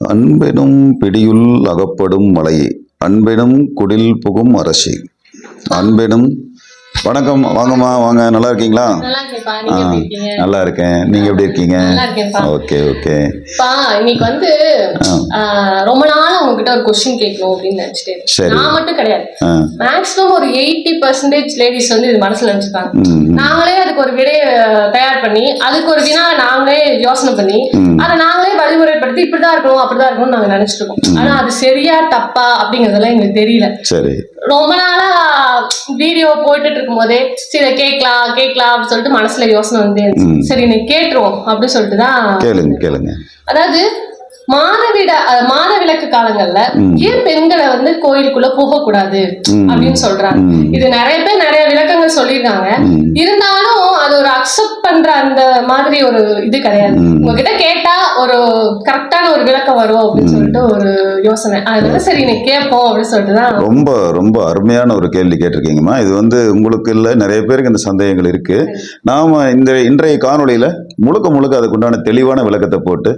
அன்பெனும் பிடியுள் அகப்படும் மலையே அன்பெனும் குடில் புகும் அரசி. அன்பெனும் வணக்கம் வாங்கம்மா வாங்க. நல்லா இருக்கீங்களா? ஆ நல்லா இருக்கேன் நீங்க எப்படி இருக்கீங்க? Okay okay. பா இன்னைக்கு வந்து ரொம்ப நாளா உங்ககிட்ட ஒரு கொஸ்டின் கேட்கணும் அப்படின்னு நினைச்சிட்டே. நான் மட்டும் கிடையாது. மேக்ஸிமம் ஒரு எயிட்டி பர்சன்டேஜ் லேடிஸ் வந்து இது மனசுல நினைச்சிருக்காங்க நாங்களே அதுக்கு ஒரு விடையை தயார் பண்ணி அதுக்கு ஒரு வினா நாங்களே யோசனை பண்ணி. அதை நாங்களே வழிமுறைப்படுத்தி இப்படிதான் இருக்கணும் அப்படிதான் இருக்கணும்னு நாங்க நினைச்சிட்டு இருக்கோம். ஆனா அது சரியா தப்பா அப்படிங்கறதெல்லாம் எங்களுக்கு தெரியல. சரி. ரொம்ப நாளா வீடியோ போட்டுட்டு இருக்கும் போதே சரி இதை கேட்கலாம் கேட்கலாம் அப்படின்னு சொல்லிட்டு மனசுல யோசனை வந்து. சரி நீ கேட்டுருவோம் அப்படின்னு சொல்லிட்டு தான் கேளுங்க கேளுங்க அதாவது மாதவிட அஹ், மாதவிலக்கு காலங்கள்ல. ஏன் பெண்களை வந்து கோயிலுக்குள்ள போகக்கூடாது ம். அப்படின்னு சொல்றாங்க. இது நிறைய பேர் நிறைய விளக்கங்கள் சொல்லியிருக்காங்க. இருந்தாலும் அது ஒரு அக்செப்ட் பண்ற அந்த மாதிரி ஒரு இது கிடையாது. உங்ககிட்ட கேட்டா ஒரு கரெக்டான ஒரு விளக்கம் வரும் அப்படின்னு சொல்லிட்டு ஒரு யோசனை அதனால சரி நீ கேட்போம் அப்படின்னு சொல்லிட்டு தான் ரொம்ப ரொம்ப அருமையான ஒரு கேள்வி கேட்டிருக்கீங்கம்மா இது வந்து உங்களுக்கு இல்லை நிறைய பேருக்கு இந்த சந்தேகங்கள் இருக்கு நாம இந்த இன்றைய காணொளியில முழுக்க முழுக்க அதுக்குண்டான தெளிவான விளக்கத்தை போட்டு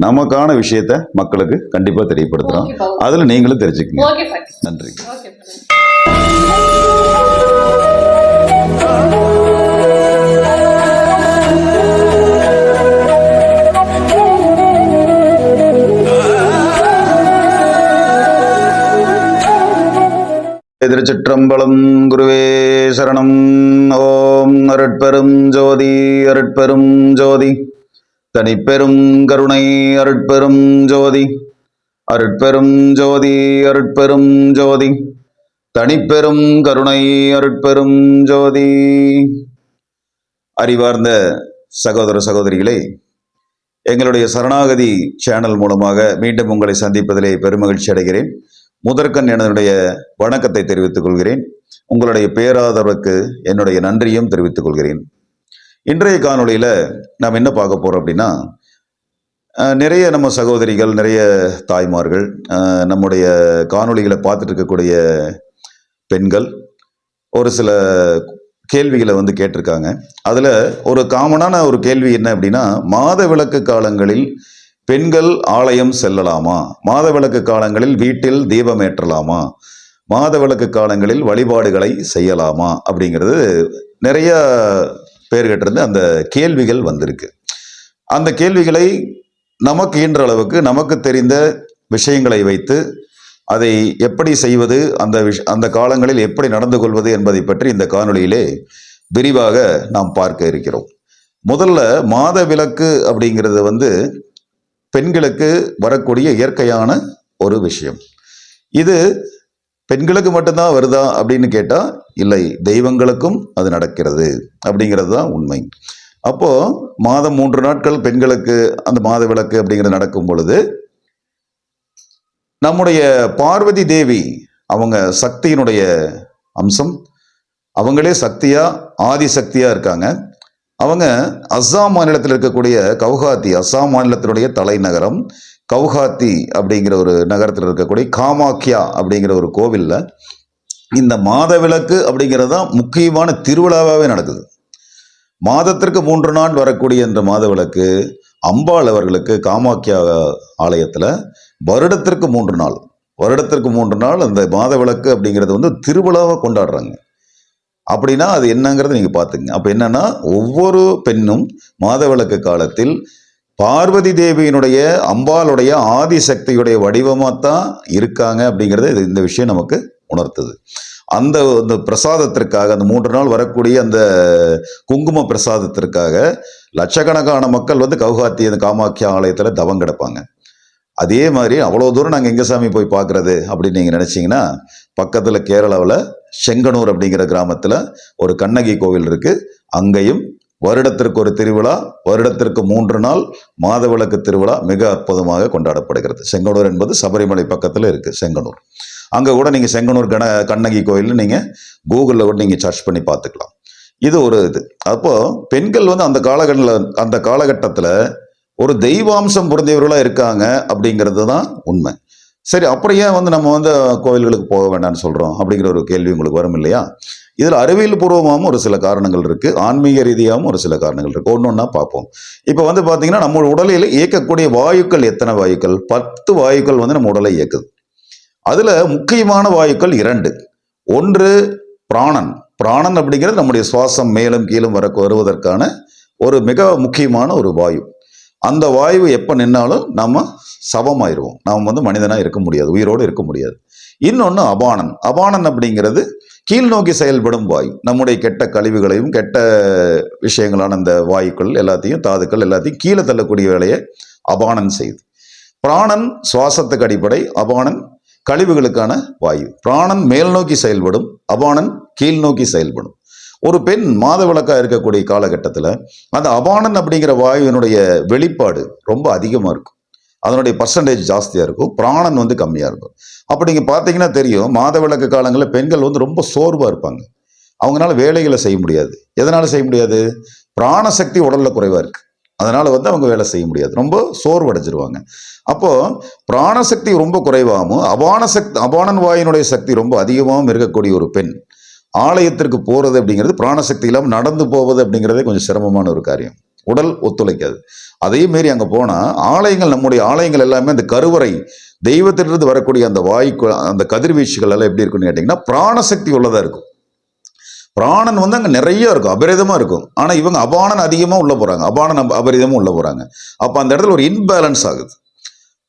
நமக்கான விஷயத்த மக்களுக்கு கண்டிப்பா தெரியப்படுத்துறோம். ஓகேப்பா அதுல நீங்களும் தெரிஞ்சுக்கங்க. நன்றி. திருச்சிற்றம்பலம் குருவே சரணம். ஓம் அருட்பெரும் ஜோதி அருட்பெரும் ஜோதி. தனிப்பெரும் கருணை அருட்பெரும் ஜோதி. அருட்பெரும் ஜோதி அருட்பெரும் ஜோதி. தனிப்பெரும் கருணை அருட்பெரும் ஜோதி. அறிவார்ந்த சகோதர சகோதரிகளே எங்களுடைய சரணாகதி சேனல் மூலமாக மீண்டும் உங்களை சந்திப்பதிலே பெருமகிழ்ச்சி அடைகிறேன். முதற்கண் என்னுடைய வணக்கத்தை தெரிவித்துக் கொள்கிறேன். உங்களுடைய பேராதரவுக்கு என்னுடைய நன்றியும் தெரிவித்துக் கொள்கிறேன். இன்றைய காணொளியில் நாம் என்ன பார்க்க போகிறோம் அப்படின்னா நிறைய நம்ம சகோதரிகள் நிறைய தாய்மார்கள் நம்முடைய காணொளிகளை பார்த்துட்டு இருக்கக்கூடிய பெண்கள் ஒரு சில கேள்விகளை வந்து கேட்டிருக்காங்க. அதில் ஒரு காமனான ஒரு கேள்வி என்ன அப்படின்னா மாத விளக்கு காலங்களில் பெண்கள் ஆலயம் செல்லலாமா? மாத விளக்கு காலங்களில் வீட்டில் தீபம் ஏற்றலாமா? மாத விளக்கு காலங்களில் வழிபாடுகளை செய்யலாமா? அப்படிங்கிறது நிறைய பேர்கிட்ட அந்த கேள்விகள் வந்திருக்கு. அந்த கேள்விகளை நமக்கு ஈன்ற அளவுக்கு நமக்கு தெரிந்த விஷயங்களை வைத்து அதை எப்படி செய்வது அந்த விஷ் அந்த காலங்களில் எப்படி நடந்து கொள்வது என்பதை பற்றி இந்த காணொளியிலே விரிவாக நாம் பார்க்க இருக்கிறோம். முதல்ல மாத விளக்கு அப்படிங்கிறது வந்து பெண்களுக்கு வரக்கூடிய இயற்கையான ஒரு விஷயம். இது பெண்களுக்கு மட்டும்தான் வருதா அப்படின்னு கேட்டால் இல்லை தெய்வங்களுக்கும் அது நடக்கிறது அப்படிங்கிறது தான் உண்மை. அப்போ மாதம் மூன்று நாட்கள் பெண்களுக்கு அந்த மாத விளக்கு அப்படிங்கிறது நடக்கும் பொழுது நம்முடைய பார்வதி தேவி அவங்க சக்தியினுடைய அம்சம். அவங்களே சக்தியா ஆதி சக்தியா இருக்காங்க. அவங்க அஸ்ஸாம் மாநிலத்தில் இருக்கக்கூடிய கவுஹாத்தி அஸ்ஸாம் மாநிலத்தினுடைய தலைநகரம். கவுஹாத்தி அப்படிங்கிற ஒரு நகரத்தில் இருக்கக்கூடிய காமாக்கியா அப்படிங்கிற ஒரு கோவிலில் இந்த மாத விளக்கு அப்படிங்கிறது தான் முக்கியமான திருவிழாவாகவே நடக்குது. மாதத்திற்கு மூன்று நாள் வரக்கூடிய இந்த மாத விளக்கு அம்பாள் அவர்களுக்கு காமாக்கியா ஆலயத்தில் வருடத்திற்கு மூன்று நாள். வருடத்திற்கு மூன்று நாள் அந்த மாத விளக்கு அப்படிங்கிறது வந்து திருவிழாவாக கொண்டாடுறாங்க. அப்படின்னா அது என்னங்கிறத நீங்கள் பார்த்துங்க. அப்போ என்னன்னா ஒவ்வொரு பெண்ணும் மாத விளக்கு காலத்தில் பார்வதி தேவியினுடைய அம்பாளுடைய ஆதிசக்தியுடைய வடிவமாக தான் இருக்காங்க அப்படிங்கிறது இது இந்த விஷயம் நமக்கு உணர்த்துது. அந்த அந்த பிரசாதத்திற்காக அந்த மூன்று நாள் வரக்கூடிய அந்த குங்கும பிரசாதத்திற்காக லட்சக்கணக்கான மக்கள் வந்து கவுகாத்தி அந்த காமாக்கியா ஆலயத்தில் தவம் கிடப்பாங்க. அதே மாதிரி அவ்வளோ தூரம் நாங்கள் எங்கே சாமி போய் பார்க்குறது அப்படின்னு நீங்கள் நினச்சிங்கன்னா பக்கத்தில் கேரளாவில் செங்கனூர் அப்படிங்கிற கிராமத்தில் ஒரு கண்ணகி கோவில் இருக்குது அங்கேயும் வருடத்திற்கு ஒரு திருவிழா வருடத்திற்கு மூன்று நாள் மாதவிளக்கு திருவிழா மிக அற்புதமாக கொண்டாடப்படுகிறது. செங்கனூர் என்பது சபரிமலை பக்கத்தில் இருக்குது செங்கனூர். அங்கே கூட நீங்கள் செங்கனூர் கண கண்ணகி கோயிலில் நீங்கள் கூகுளில் கூட நீங்கள் சர்ச் பண்ணி பார்த்துக்கலாம். இது ஒரு இது. அப்போது பெண்கள் வந்து அந்த காலகட்டத்தில் அந்த காலகட்டத்தில் ஒரு தெய்வாம்சம் புரிந்தவர்களாக இருக்காங்க அப்படிங்கிறது தான் உண்மை. சரி அப்புறம் ஏன் வந்து நம்ம வந்து கோவில்களுக்கு போக வேண்டாம்னு சொல்கிறோம் அப்படிங்கிற ஒரு கேள்வி உங்களுக்கு வரும் இல்லையா? இதில் அறிவியல் பூர்வமாகவும் ஒரு சில காரணங்கள் இருக்குது ஆன்மீக ரீதியாகவும் ஒரு சில காரணங்கள் இருக்குது ஒன்று ஒன்றா பார்ப்போம். இப்போ வந்து பார்த்தீங்கன்னா நம்ம உடலில் இயக்கக்கூடிய வாயுக்கள் எத்தனை வாயுக்கள்? பத்து வாயுக்கள் வந்து நம்ம உடலை இயக்குது. அதில் முக்கியமான வாயுக்கள் இரண்டு. ஒன்று பிராணன். பிராணன் அப்படிங்கிறது நம்முடைய சுவாசம் மேலும் கீழும் வர வருவதற்கான ஒரு மிக முக்கியமான ஒரு வாயு. அந்த வாயு எப்போ நின்னாலும் நம்ம சவமாயிருவோம் நாம் வந்து மனிதனாக இருக்க முடியாது. உயிரோடு இருக்க முடியாது. இன்னொன்று அபானன். அபானன் அப்படிங்கிறது கீழ் நோக்கி செயல்படும் வாயு. நம்முடைய கெட்ட கழிவுகளையும் கெட்ட விஷயங்களான அந்த வாயுக்கள் எல்லாத்தையும் தாதுக்கள் எல்லாத்தையும் கீழே தள்ளக்கூடிய வேலையை அபானன் செய்யுது. பிராணன் சுவாசத்துக்கு அடிப்படை அபானன் கழிவுகளுக்கான வாயு. பிராணன் மேல் நோக்கி செயல்படும் அபானன் கீழ் நோக்கி செயல்படும். ஒரு பெண் மாதவிளக்கா இருக்கக்கூடிய காலகட்டத்தில் அந்த அபானன் அப்படிங்கிற வாயுவினுடைய வெளிப்பாடு ரொம்ப அதிகமாக இருக்கும். அதனுடைய பர்சன்டேஜ் ஜாஸ்தியாக இருக்கும். பிராணன் வந்து கம்மியாக இருக்கும். அப்போ நீங்கள் பார்த்தீங்கன்னா தெரியும் மாதவிளக்கு காலங்களில் பெண்கள் வந்து ரொம்ப சோர்வாக இருப்பாங்க. அவங்களால வேலைகளை செய்ய முடியாது. எதனால் செய்ய முடியாது? பிராணசக்தி உடலில் குறைவாக இருக்குது அதனால் வந்து அவங்க வேலை செய்ய முடியாது. ரொம்ப சோர்வடைஞ்சிருவாங்க. அப்போது பிராணசக்தி ரொம்ப குறைவாகவும் அபான சக்தி அபானன் வாயினுடைய சக்தி ரொம்ப அதிகமாகவும் இருக்கக்கூடிய ஒரு பெண் ஆலயத்திற்கு போகிறது அப்படிங்கிறது பிராணசக்தி இல்லாமல் நடந்து போவது அப்படிங்கிறதே கொஞ்சம் சிரமமான ஒரு காரியம். உடல் ஒத்துழைக்காது. அதே மாரி அங்கே போனால் ஆலயங்கள் நம்முடைய ஆலயங்கள் எல்லாமே அந்த கருவறை தெய்வத்திலிருந்து வரக்கூடிய அந்த வாய்க்கு அந்த கதிர்வீச்சுகள் எல்லாம் எப்படி இருக்குன்னு கேட்டிங்கன்னா பிராணசக்தி உள்ளதாக இருக்கும். பிராணன் வந்து அங்கே நிறைய இருக்கும் அபரிதமாக இருக்கும். ஆனால் இவங்க அபானன் அதிகமாக உள்ளே போகிறாங்க அபானன் அபரிதமும் உள்ளே போகிறாங்க அப்போ அந்த இடத்துல ஒரு இன்பேலன்ஸ் ஆகுது.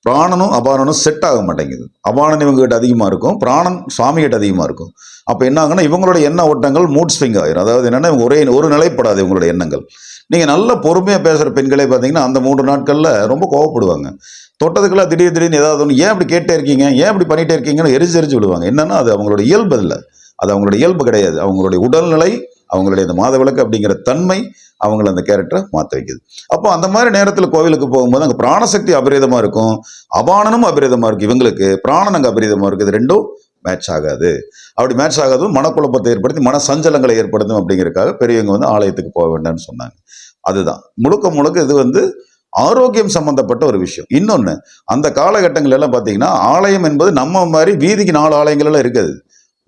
பிராணனும் அபானனும் செட் ஆக மாட்டேங்குது. அபானன் இவங்க கிட்ட அதிகமாக இருக்கும் பிராணன் சுவாமிகிட்ட அதிகமாக இருக்கும். அப்போ என்ன ஆகுன்னா இவங்களோட எண்ண ஓட்டங்கள் மூட் ஸ்விங் ஆயிரும். அதாவது என்னென்னா இவங்க ஒரே ஒரு நிலைப்படாது இவங்களோட எண்ணங்கள். நீங்கள் நல்ல பொறுமையாக பேசுகிற பெண்களே பார்த்தீங்கன்னா அந்த மூன்று நாட்களில் ரொம்ப கோவப்படுவாங்க. தொட்டதுக்கெல்லாம் திடீர் திடீர்னு ஏதாவது ஒன்று ஏன் இப்படி கேட்டே இருக்கீங்க? ஏன் இப்படி பண்ணிகிட்டே இருக்கீங்கன்னு எரிஞ்சு எரிஞ்சு விடுவாங்க என்னென்னா அது அவங்களோட இயல்பு இல்லை. அது அவங்களோட இயல்பு கிடையாது. அவங்களுடைய உடல்நிலை அவங்களுடைய அந்த மாதவிளக்கு அப்படிங்கிற தன்மை அவங்கள அந்த கேரக்டரை மாற்ற வைக்குது. அப்போ அந்த மாதிரி நேரத்தில் கோவிலுக்கு போகும்போது அங்கே பிராணசக்தி அபரீதமாக இருக்கும். அபானனும் அபரீதமாக இருக்கும் இவங்களுக்கு. பிராணன் அங்கே அபரீதமாக இருக்குது ரெண்டும் மேட்ச் ஆகாது. அப்படி மேட்ச் ஆகாதும் மனக்குழப்பத்தை ஏற்படுத்தி மன சஞ்சலங்களை ஏற்படுத்தும் அப்படிங்கிறதுக்காக பெரியவங்க வந்து ஆலயத்துக்கு போக வேண்டாம்னு சொன்னாங்க. அதுதான். முழுக்க முழுக்க இது வந்து ஆரோக்கியம் சம்பந்தப்பட்ட ஒரு விஷயம். இன்னொன்று அந்த காலகட்டங்கள் எல்லாம் பார்த்தீங்கன்னா ஆலயம் என்பது நம்ம மாதிரி வீதிக்கு நாலு ஆலயங்கள் எல்லாம் இருக்காது.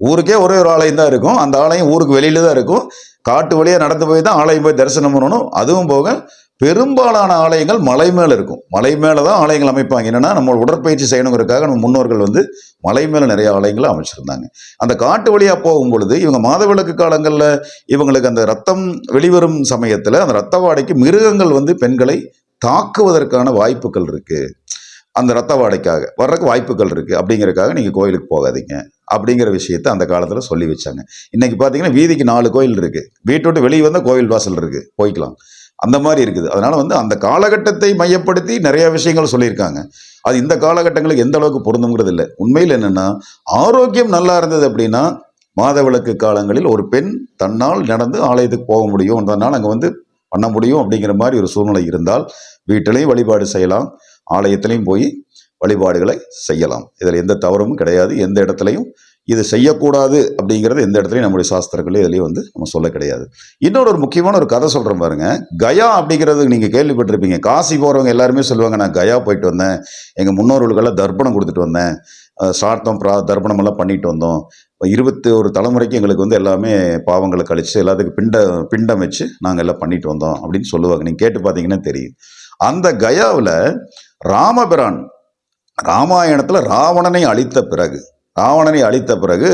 ஊருக்கே ஒரே ஒரு ஆலயம் தான் இருக்கும். அந்த ஆலயம் ஊருக்கு வெளியில தான் இருக்கும். காட்டு வழியாக நடந்து போய் தான் ஆலயம் போய் தரிசனம் பண்ணணும். அதுவும் போக பெரும்பாலான ஆலயங்கள் மலை மேலே இருக்கும். மலை மேலே தான் ஆலயங்கள் அமைப்பாங்க. என்னென்னா நம்ம உடற்பயிற்சி செய்யணுங்கிறதுக்காக நம்ம முன்னோர்கள் வந்து மலை மேலே நிறைய ஆலயங்களை அமைச்சிருந்தாங்க. அந்த காட்டு வழியாக போகும் பொழுது இவங்க மாதவிளக்கு காலங்களில் இவங்களுக்கு அந்த ரத்தம் வெளிவரும் சமயத்தில் அந்த ரத்த வாடைக்கு மிருகங்கள் வந்து பெண்களை தாக்குவதற்கான வாய்ப்புகள் இருக்குது அந்த ரத்த வாடைக்காக வர்றதுக்கு வாய்ப்புகள் இருக்குது அப்படிங்கிறக்காக நீங்கள் கோயிலுக்கு போகாதீங்க. அப்படிங்கிற விஷயத்தை அந்த காலத்தில் சொல்லி வச்சாங்க. இன்றைக்கி பார்த்தீங்கன்னா வீதிக்கு நாலு கோயில் இருக்குது வீட்டோட்டு வெளியே வந்தால் கோவில் வாசல் இருக்குது போய்க்கலாம். அந்த மாதிரி இருக்குது. அதனால் வந்து அந்த காலகட்டத்தை மையப்படுத்தி நிறையா விஷயங்கள் சொல்லியிருக்காங்க. அது இந்த காலகட்டங்களுக்கு எந்த அளவுக்கு பொருந்துங்கிறது இல்லை. உண்மையில் என்னென்னா ஆரோக்கியம் நல்லா இருந்தது அப்படின்னா மாதவிளக்கு காலங்களில் ஒரு பெண் தன்னால் நடந்து ஆலயத்துக்கு போக முடியும். தன்னால் அங்கே வந்து பண்ண முடியும் அப்படிங்கிற மாதிரி ஒரு சூழ்நிலை இருந்தால் வீட்டிலையும் வழிபாடு செய்யலாம். ஆலயத்திலையும் போய் வழிபாடுகளை செய்யலாம். இதில் எந்த தவறும் கிடையாது. எந்த இடத்துலையும் இது செய்யக்கூடாது அப்படிங்கிறது எந்த இடத்துலையும் நம்முடைய சாஸ்திரங்களே இதுலேயும் வந்து நம்ம சொல்ல கிடையாது. இன்னொரு ஒரு முக்கியமான ஒரு கதை சொல்கிறேன் பாருங்க. கயா அப்படிங்கிறது நீங்கள் கேள்விப்பட்டிருப்பீங்க. காசி போகிறவங்க எல்லாருமே சொல்லுவாங்க நான் கயா போயிட்டு வந்தேன். எங்கள் முன்னோர்களுக்கெல்லாம் தர்ப்பணம் கொடுத்துட்டு வந்தேன். சார்த்தம் பிரா தர்ப்பணம் எல்லாம் பண்ணிட்டு வந்தோம். இருபத்தி ஒரு தலைமுறைக்கு எங்களுக்கு வந்து எல்லாமே பாவங்களை கழித்து எல்லாத்துக்கும் பிண்ட பிண்டம் வச்சு நாங்கள் எல்லாம் பண்ணிட்டு வந்தோம் அப்படின்னு சொல்லுவாங்க. நீங்கள் கேட்டு பார்த்தீங்கன்னா தெரியும். அந்த கயாவில் ராமபிரான் ராமாயணத்தில் ராவணனை அழித்த பிறகு ராவணனை அழித்த பிறகு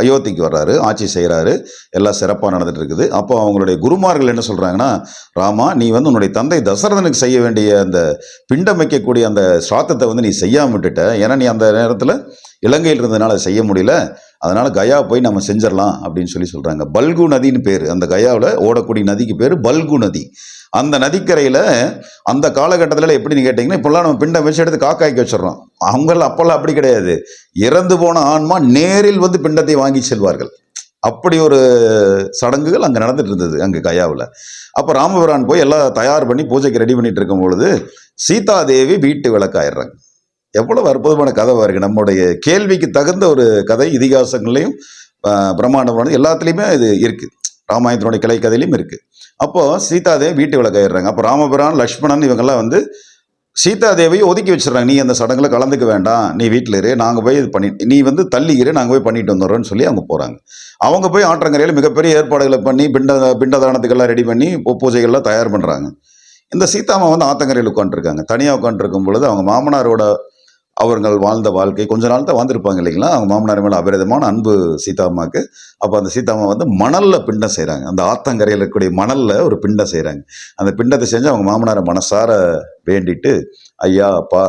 அயோத்திக்கு வர்றாரு ஆட்சி செய்கிறாரு எல்லாம் சிறப்பாக நடந்துட்டு இருக்குது. அப்போ அவங்களுடைய குருமார்கள் என்ன சொல்கிறாங்கன்னா ராமா நீ வந்து உன்னுடைய தந்தை தசரதனுக்கு செய்ய வேண்டிய அந்த பிண்டம் வைக்கக்கூடிய அந்த சிராத்தத்தை வந்து நீ செய்யாம விட்டுட்ட. ஏன்னா நீ அந்த நேரத்தில் இலங்கையில் இருந்ததுனால செய்ய முடியல. அதனால் கயா போய் நம்ம செஞ்சிடலாம் அப்படின்னு சொல்லி சொல்கிறாங்க பல்கு நதின்னு பேர். அந்த கயாவில் ஓடக்கூடிய நதிக்கு பேர் பல்கு நதி. அந்த நதிக்கரையில் அந்த காலகட்டத்தில் எப்படின்னு கேட்டிங்கன்னா இப்போல்லாம் நம்ம பிண்டம் வச்சு எடுத்து காக்காய்க்கு வச்சிடறோம். அவங்கள அப்போல்லாம் அப்படி கிடையாது. இறந்து போன ஆன்மா நேரில் வந்து பிண்டத்தை வாங்கி செல்வார்கள். அப்படி ஒரு சடங்குகள் அங்கே நடந்துட்டு இருந்தது அங்கே கயாவில். அப்போ ராமபுரான் போய் எல்லாம் தயார் பண்ணி பூஜைக்கு ரெடி பண்ணிட்டு இருக்கும் பொழுது சீதாதேவி வீட்டு விளக்காயிடுறாங்க எவ்வளவு அற்புதமான கதை பாருங்க. நம்முடைய கேள்விக்கு தகுந்த ஒரு கதை இதிகாசங்கள்லையும் பிரம்மாண்டமான எல்லாத்துலேயுமே இது இருக்கு. ராமாயணத்தினுடைய கிளை கதையிலையும் இருக்கு. அப்போ சீதாதேவி வீட்டு விளக்காயிடுறாங்க அப்போ ராமபுரான் லக்ஷ்மணன் இவங்கெல்லாம் வந்து சீதாதேவியை ஒதுக்கி வச்சிடறாங்க. நீ அந்த சடங்குல கலந்துக்க வேண்டாம். நீ வீட்டில் இரு. நாங்கள் போய் இது பண்ணி நீ வந்து தள்ளி இரு. நாங்கள் போய் பண்ணிட்டு வந்துடுறோன்னு சொல்லி அவங்க போகிறாங்க அவங்க போய் ஆற்றங்கரையில் மிகப்பெரிய ஏற்பாடுகளை பண்ணி பிண்ட பிண்டதானத்துக்கெல்லாம் ரெடி பண்ணி பூ- பூஜைகள்லாம் தயார் பண்ணுறாங்க இந்த சீதாமா வந்து ஆத்தங்கரையில் உட்காந்துருக்காங்க தனியாக உட்காந்துருக்கும் பொழுது அவங்க மாமனாரோட அவர்கள் வாழ்ந்த வாழ்க்கை கொஞ்ச நாள் தான் வாழ்ந்திருப்பாங்க இல்லைங்களா? அவங்க மாமனார் மேலே அபரிதமான அன்பு சீதாம்மாவுக்கு அப்போ அந்த சீதாம்மா வந்து மணலில் பிண்டம் செய்கிறாங்க அந்த ஆத்தங்கரையில் இருக்கக்கூடிய மணலில் ஒரு பிண்டம் செய்கிறாங்க அந்த பிண்டத்தை செஞ்சு அவங்க மாமனாரை மனசார வேண்டிட்டு ஐயா அப்பா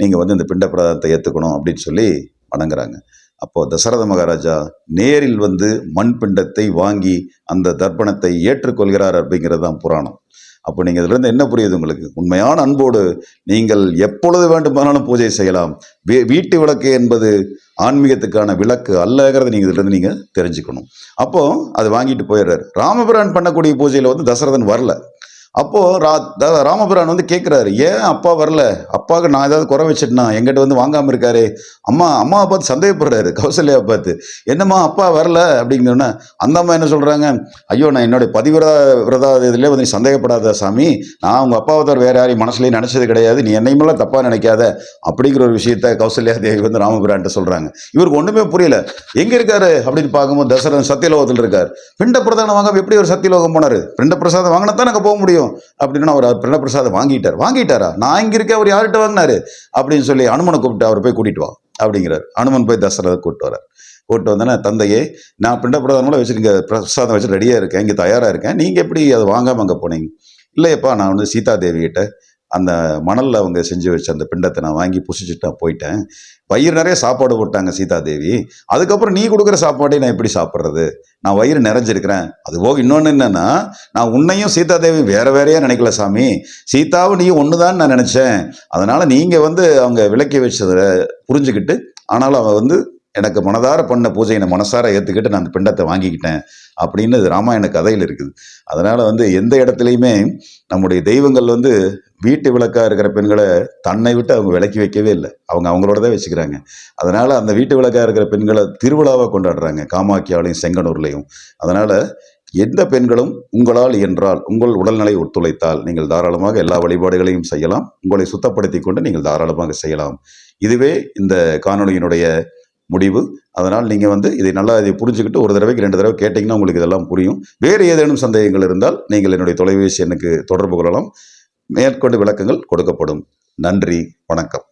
நீங்கள் வந்து இந்த பிண்ட பிரதானத்தை ஏற்றுக்கணும் அப்படின்னு சொல்லி வணங்குறாங்க. அப்போது தசரத மகாராஜா நேரில் வந்து மண் பிண்டத்தை வாங்கி அந்த தர்ப்பணத்தை ஏற்றுக்கொள்கிறார் அப்படிங்கிறது தான் புராணம். அப்போ நீங்கள் இதிலிருந்து என்ன புரியுது உங்களுக்கு? உண்மையான அன்போடு நீங்கள் எப்பொழுது வேண்டுமானாலும் பூஜை செய்யலாம். வீ- வீட்டு விளக்கு என்பது ஆன்மீகத்துக்கான விளக்கு அல்லங்கிறத நீங்கள் இதிலிருந்து நீங்கள் தெரிஞ்சுக்கணும். அப்போது அது வாங்கிட்டு போயிடுறாரு. ராமபிரான் பண்ணக்கூடிய பூஜையில் வந்து தசரதன் வரல. அப்போது ரா த- ராமபிரான் வந்து கேட்குறாரு ஏன் அப்பா வரல? அப்பாவுக்கு நான் ஏதாவது குறை வச்சிட்டேன்னா எங்கிட்ட வந்து வாங்காமல் இருக்காரு. அம்மா அம்மாவை பார்த்து சந்தேகப்படுறாரு கௌசல்யா பார்த்து. என்னம்மா அப்பா வரல? அப்படிங்கன்னா அந்த அம்மா என்ன சொல்கிறாங்க ஐயோ நான் என்னுடைய பதிவிரதா விரதா இதில் வந்து நீ சந்தேகப்படாத சாமி. நான் உங்கள் அப்பாவை தவிர வேறு யாரையும் மனசுலேயும் நினச்சது கிடையாது. நீ என்னையுமெல்லாம் தப்பாக நினைக்காத. அப்படிங்கிற ஒரு விஷயத்த கௌசல்யா தேவி வந்து ராமபிரான்ட்ட சொல்கிறாங்க இவருக்கு ஒன்றுமே புரியல. எங்கே இருக்காரு? அப்படின்னு பார்க்கும்போது தசரன் சத்தியலோகத்தில் இருக்கார். பிண்ட பிரதானம் வாங்க எப்படி ஒரு சத்தியலோகம் போனார்? பிண்ட பிரசாதம் வாங்கினா தான் நாங்கள் போக முடியும்? அப்படின்னு அவர் பிரணப்பிரசாதம் பிரசாதம் வாங்கிட்டார். வாங்கிட்டாரா? நான் இங்க இருக்கேன் அவர் யார்கிட்ட வாங்கினாரு? அப்படின்னு சொல்லி அனுமனை கூப்பிட்டு அவர் போய் கூட்டிட்டு வா அப்படிங்கிறார். அனுமன் போய் தசரதை கூப்பிட்டு வரார் கூப்பிட்டு வந்தோன்னே தந்தையே நான் பிண்ட பிரதானம்லாம் வச்சுருங்க பிரசாதம் வச்சு ரெடியாக இருக்கேன் இங்கே தயாராக இருக்கேன். நீங்கள் எப்படி அதை வாங்காமல் அங்கே போனீங்க? இல்லையப்பா நான் வந்து சீதா தேவிகிட்ட அந்த மணலில் அவங்க செஞ்சு வச்ச அந்த பிண்டத்தை நான் வாங்கி புசிச்சுட்டு நான் போயிட்டேன். வயிறு நிறைய சாப்பாடு போட்டாங்க சீதா தேவி அதுக்கப்புறம் நீ கொடுக்குற சாப்பாடே நான் எப்படி சாப்பிட்றது? நான் வயிறு நிறைஞ்சிருக்கிறேன். அது போக இன்னொன்று என்னென்னா நான் உன்னையும் சீதா தேவி வேறு வேறையா நினைக்கல சாமி. சீதாவும் நீ ஒன்று தான் நான் நினச்சேன். அதனால் நீங்கள் வந்து அவங்க விளக்கி வச்சதை புரிஞ்சுக்கிட்டு ஆனாலும் அவன் வந்து எனக்கு மனதார பண்ண பூஜையை நான் மனசார ஏற்றுக்கிட்டு நான் அந்த பிண்டத்தை வாங்கிக்கிட்டேன் அப்படின்னு இது ராமாயண கதையில் இருக்குது. அதனால் வந்து எந்த இடத்துலையுமே நம்முடைய தெய்வங்கள் வந்து வீட்டு விளக்காக இருக்கிற பெண்களை தன்னை விட்டு அவங்க விலக்கி வைக்கவே இல்லை. அவங்க அவங்களோட தான் வச்சுக்கிறாங்க. அதனால் அந்த வீட்டு விளக்கா இருக்கிற பெண்களை திருவிழாவாக கொண்டாடுறாங்க. காமாக்கியாலையும் செங்கனூர்லேயும். அதனால் எந்த பெண்களும் உங்களால் என்றால் உங்கள் உடல்நிலை ஒத்துழைத்தால் நீங்கள் தாராளமாக எல்லா வழிபாடுகளையும் செய்யலாம். உங்களை சுத்தப்படுத்தி கொண்டு நீங்கள் தாராளமாக செய்யலாம். இதுவே இந்த காணொளியினுடைய முடிவு. அதனால் நீங்கள் வந்து இதை நல்லா இதை புரிஞ்சுக்கிட்டு ஒரு தடவைக்கு ரெண்டு தடவை கேட்டிங்கன்னா உங்களுக்கு இதெல்லாம் புரியும். வேறு ஏதேனும் சந்தேகங்கள் இருந்தால் நீங்கள் என்னுடைய தொலைபேசி எனக்கு தொடர்பு கொள்ளலாம். மேற்கொண்டு விளக்கங்கள் கொடுக்கப்படும். நன்றி. வணக்கம்.